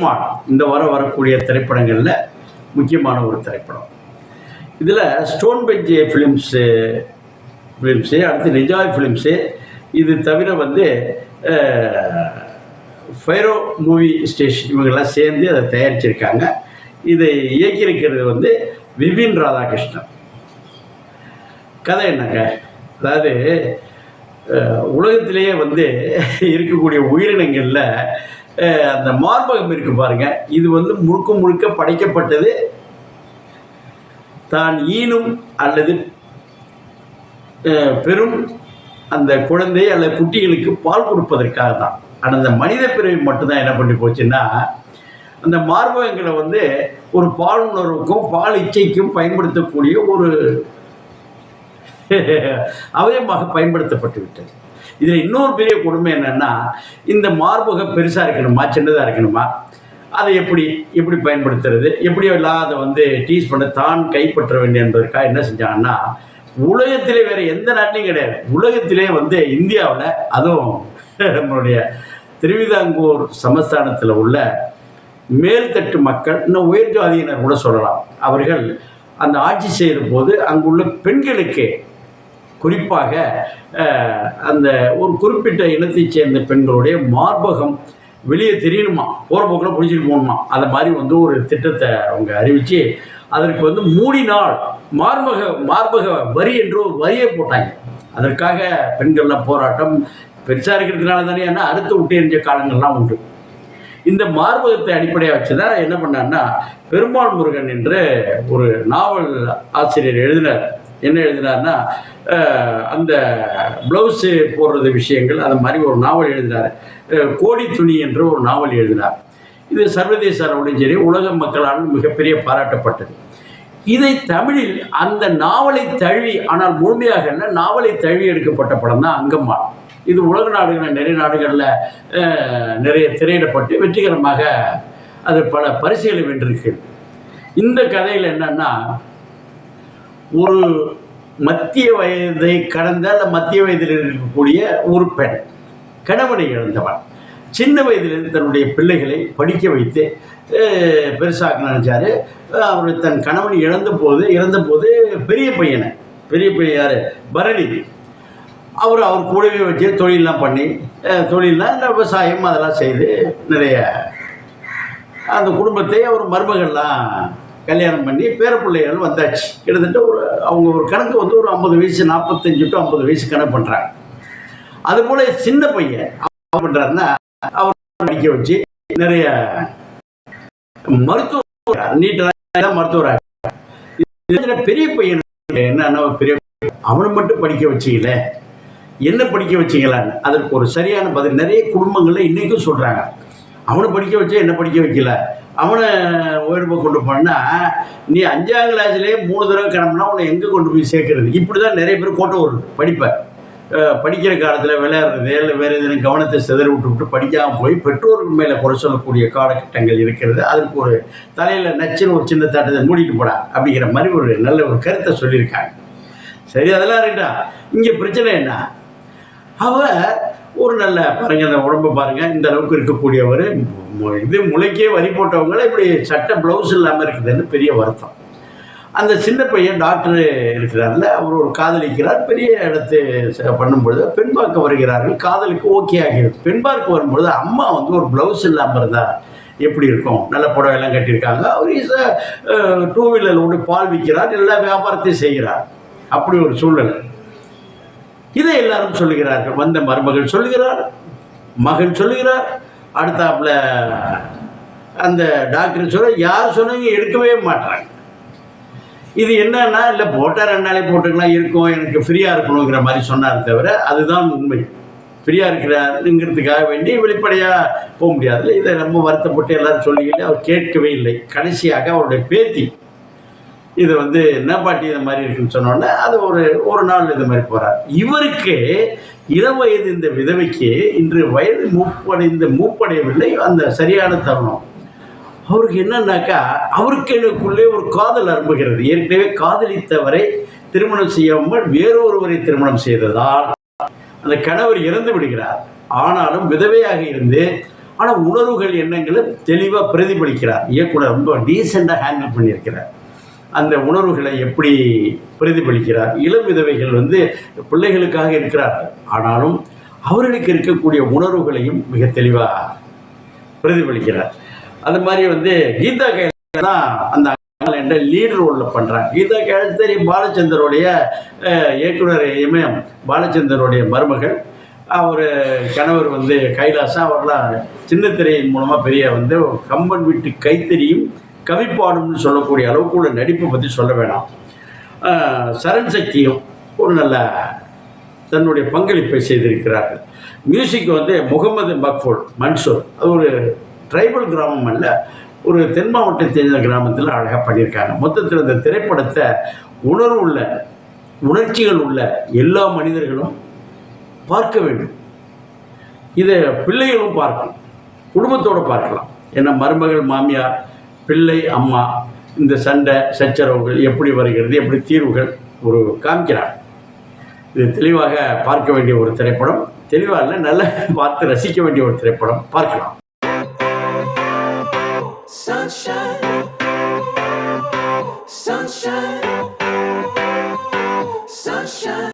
அங்கம்மாள் இந்த வாரம் வரக்கூடிய திரைப்படங்களில் முக்கியமான ஒரு திரைப்படம். இதில் ஸ்டோன் பெஞ்ச் ஃபிலிம்ஸு ஃபிலிம்ஸு அடுத்து நிஜாய் ஃபிலிம்ஸு இது தவிர வந்து ஃபைரோ மூவி ஸ்டேஷன் இவங்கெல்லாம் சேர்ந்து அதை தயாரிச்சிருக்காங்க. இதை இயக்கியிருக்கிறது வந்து விபின் ராதாகிருஷ்ணன். கதை என்னங்க? அதாவது உலகத்திலேயே வந்து இருக்கக்கூடிய உயிரினங்களில் அந்த மார்பகம் இருக்கு பாருங்க. இது வந்து முழுக்க முழுக்க படைக்கப்பட்டது தான் ஈனும் அல்லது பெரும் அந்த குழந்தை அல்லது குட்டிகளுக்கு பால் கொடுப்பதற்காக தான். ஆனால் அந்த மனித பிறவி மட்டும்தான் என்ன பண்ணி போச்சுன்னா அந்த மார்பகங்களை வந்து ஒரு பால் உணர்வுக்கும் பால் இச்சைக்கும் பயன்படுத்தக்கூடிய ஒரு அவயமாக பயன்படுத்தப்பட்டு விட்டது. இதில் இன்னொரு பெரிய கொடுமை என்னென்னா இந்த மார்பகம் பெருசாக இருக்கணுமா சின்னதாக இருக்கணுமா? அதை எப்படி எப்படி பயன்படுத்துறது? எப்படி எல்லாம் அதை வந்து டீஸ் பண்ண தான் கைப்பற்ற வேண்டும் என்பதற்காக என்ன செஞ்சாங்கன்னா உலகத்திலே வேறு எந்த நாட்டிலையும் கிடையாது. உலகத்திலே வந்து இந்தியாவில் அதுவும் நம்மளுடைய திருவிதாங்கூர் சமஸ்தானத்தில் உள்ள மேல்தட்டு மக்கள் இன்னும் உயர் ஜாதியினர் கூட சொல்லலாம். அவர்கள் அந்த ஆட்சி செய்கிற போது அங்குள்ள பெண்களுக்கு குறிப்பாக அந்த ஒரு குறிப்பிட்ட இனத்தைச் சேர்ந்த பெண்களுடைய மார்பகம் வெளியே தெரியணுமா? போகிற போக்கில் பிடிச்சிட்டு போகணுமா? அந்த மாதிரி வந்து ஒரு திட்டத்தை அவங்க அறிவித்து அதற்கு வந்து மூடி நாள் மார்பக மார்பக வரி என்று ஒரு வரியை போட்டாங்க. அதற்காக பெண்களில் போராட்டம் பெருசாக இருக்கிறதுனால தானே ஏன்னா அறுத்து விட்டு எரிஞ்ச காலங்கள்லாம் உண்டு. இந்த மார்பகத்தை அடிப்படையாக வச்சு தான் என்ன பண்ணார்னா பெருமாள் முருகன் என்று ஒரு நாவல் ஆசிரியர் எழுதினார். என்ன எழுதினார்னா அந்த ப்ளவுஸு போடுறது விஷயங்கள் அந்த மாதிரி ஒரு நாவல் எழுதினார் கோடி துணி என்று ஒரு நாவல் எழுதினார் இது சர்வதேச அளவுலையும் சரி உலக மக்களால் மிகப்பெரிய பாராட்டப்பட்டது. இதை தமிழில் அந்த நாவலை தழுவி ஆனால் முழுமையாக இல்லை நாவலை தழுவி எடுக்கப்பட்ட படம் தான் அங்கம்மாள். இது உலக நாடுகளில் நிறைய நாடுகளில் நிறைய திரையிடப்பட்டு வெற்றிகரமாக அது பல பரிசுகளை வென்றிருக்கு. இந்த கதையில் என்னன்னா ஒரு மத்திய வயதை கடந்த அல்ல மத்திய வயதில் இருக்கக்கூடிய ஒரு பெண் கணவனை இழந்தவன். சின்ன வயதிலிருந்து தன்னுடைய பிள்ளைகளை படிக்க வைத்து பெருசாக நினைச்சாரு அவர் தன் கணவன் இழந்த போது இறந்த போது பெரிய பையனை பெரிய பையன் யார்? பரணி. அவர் அவர் கூடவே வச்சு தொழிலெலாம் பண்ணி தொழிலெலாம் விவசாயம் அதெல்லாம் செய்து நிறைய அந்த குடும்பத்தை அவர் மருமகள்லாம் கல்யாணம் பண்ணி பேரப்பிள்ளைகள் வந்தாச்சு. கிட்டத்தட்ட ஒரு அவங்க ஒரு கணக்கு வந்து ஒரு ஐம்பது வயசு நாற்பத்தஞ்சு டு ஐம்பது வயசு கணக்கு பண்ணுறாங்க அதுபோல் சின்ன பையன் அவர் பண்ணுறாருன்னா அவர் படிக்க வச்சு நிறைய மருத்துவ நீட்டாக மருத்துவராக பெரிய பையன் என்னன்னா ஒரு பெரிய அவனை மட்டும் படிக்க வச்சிக்கல. என்ன படிக்க வச்சீங்களான்னு அதற்கு ஒரு சரியான பதில். நிறைய குடும்பங்களில் இன்னைக்கும் சொல்றாங்க. அவனை படிக்க வச்சா என்ன படிக்க வைக்கல? அவனை உயர்வு கொண்டு போனா நீ அஞ்சாம் கிளாஸ்லேயே மூணு தடவை கிளம்புனா உன்னை எங்கே கொண்டு போய் சேர்க்கறது? இப்படி தான் நிறைய பேர் கோட்டை வருது படிப்பை படிக்கிற காலத்தில் விளையாடுறது இல்லை வேறு எதுவும் கவனத்தை சிதற விட்டு விட்டு படிக்காமல் போய் பெற்றோர்கள் மேலே குறை சொல்லக்கூடிய காலகட்டங்கள் இருக்கிறது. அதுக்கு ஒரு தலையில் நச்சுன்னு ஒரு சின்ன தட்டத்தை மூடிட்டு போடா அப்படிங்கிற மாதிரி ஒரு நல்ல ஒரு கருத்தை சொல்லியிருக்காங்க. சரி அதெல்லாம் இருக்கா இங்கே பிரச்சனை என்ன? அவ ஒரு நல்ல பாருங்க அந்த உடம்பை பாருங்க இந்த அளவுக்கு இருக்கக்கூடியவர் இது முளைக்கே வரி போட்டவங்கள இப்படி சட்டை ப்ளவுஸ் இல்லாமல் இருக்குதுன்னு பெரிய வருத்தம். அந்த சின்ன பையன் டாக்டர் இருக்கிறார்ல அவர் ஒரு காதலிக்கிறார் பெரிய இடத்து பண்ணும்பொழுது பெண் பார்க்க வருகிறார்கள் காதலுக்கு ஓகே ஆகிறது. பெண் பார்க்க வரும்பொழுது அம்மா வந்து ஒரு ப்ளவுஸ் இல்லாமல் இருந்தா எப்படி இருக்கும்? நல்ல புடவையெல்லாம் கட்டியிருக்காங்க. அவர் இஸ் டூ வீலர் ஓடி பால் விற்கிறார் எல்லா வியாபாரத்தையும் செய்கிறார். அப்படி ஒரு சூழ்நிலை. இதை எல்லாரும் சொல்லுகிறார்கள். வந்த மருமகள் சொல்லுகிறார் மகன் சொல்லுகிறார். அடுத்தாப்புல அந்த டாக்டர் சொல்ல யார் சொன்னீங்க எடுக்கவே மாட்டாங்க. இது என்னன்னா இல்லை போட்டால் ரெண்டு நாளே போட்டுக்கலாம் இருக்கும் எனக்கு ஃப்ரீயாக இருக்கணுங்கிற மாதிரி சொன்னார் தவிர அதுதான் உண்மை. ஃப்ரீயாக இருக்கிறாருங்கிறதுக்காக வேண்டி வெளிப்படையாக போக முடியாது. இதை ரொம்ப வருத்தப்பட்டு எல்லாரும் சொல்லிக்கிட்டு அவர் கேட்கவே இல்லை. கடைசியாக அவருடைய பேத்தி இது வந்து என்ன பாட்டி இந்த மாதிரி இருக்குன்னு சொன்னோன்னே அது ஒரு ஒரு நாள் இந்த மாதிரி போகிறார் இவருக்கு இளம் வயது இந்த விதவைக்கு இன்று வயது மூப்படைந்த மூப்படையவில்லை அந்த சரியான தருணம். அவருக்கு என்னன்னாக்கா அவருக்கு எனக்குள்ளே ஒரு காதல் அரும்புகிறது. ஏற்கனவே காதலித்தவரை திருமணம் செய்யாமல் வேறொருவரை திருமணம் செய்ததால் அந்த கணவர் இறந்து விடுகிறார். ஆனாலும் விதவையாக இருந்து ஆனால் உணர்வுகள் எண்ணங்களும் தெளிவாக பிரதிபலிக்கிறார். இயக்குனர் ரொம்ப டீசெண்டாக ஹேண்டில் பண்ணியிருக்கிறார். அந்த உணர்வுகளை எப்படி பிரதிபலிக்கிறார்? இளம் விதவைகள் வந்து பிள்ளைகளுக்காக இருக்கிறார்கள். ஆனாலும் அவர்களுக்கு இருக்கக்கூடிய உணர்வுகளையும் மிக தெளிவாக பிரதிபலிக்கிறார். அது மாதிரி வந்து கீதா கையில் தான் அந்த என்ற லீட் ரோலில் பண்ணுறாங்க கீதா கேள்வி பாலச்சந்தருடைய இயக்குனர் எம்எம் பாலச்சந்தருடைய மருமகள். அவர் கணவர் வந்து கைலாசம் அவர்லாம் சின்ன திரையின் மூலமாக பெரிய வந்து கம்பன் வீட்டு கைத்தறியும் கவிப்பாடும்னு சொல்லக்கூடிய அளவுக்கு உள்ள நடிப்பை பற்றி சொல்ல வேணாம். சரண் சக்தியும் ஒரு நல்ல தன்னுடைய பங்களிப்பை செய்திருக்கிறார்கள். மியூசிக் வந்து முகமது மக்ஃபுல் மன்சூர். அது ஒரு ட்ரைபல் கிராமம் அல்ல ஒரு தென் மாவட்டத்தை சேர்ந்த கிராமத்தில் அழகாக பண்ணியிருக்காங்க. மொத்தத்தில் இந்த திரைப்படத்தை உணர்வு உள்ள உணர்ச்சிகள் உள்ள எல்லா மனிதர்களும் பார்க்க வேண்டும். இதை பிள்ளைகளும் பார்க்கணும் குடும்பத்தோடு பார்க்கலாம். ஏன்னா மருமகள் மாமியார் பிள்ளை அம்மா இந்த சண்டை சச்சரவுகள் எப்படி வருகிறது எப்படி தீர்வுகள் ஒரு காமிக்கிறார் இது தெளிவாக பார்க்க வேண்டிய ஒரு திரைப்படம். தெளிவாக இல்லை நல்ல பார்த்து ரசிக்க வேண்டிய ஒரு திரைப்படம். பார்க்கலாம். Sunshine, sunshine, sunshine.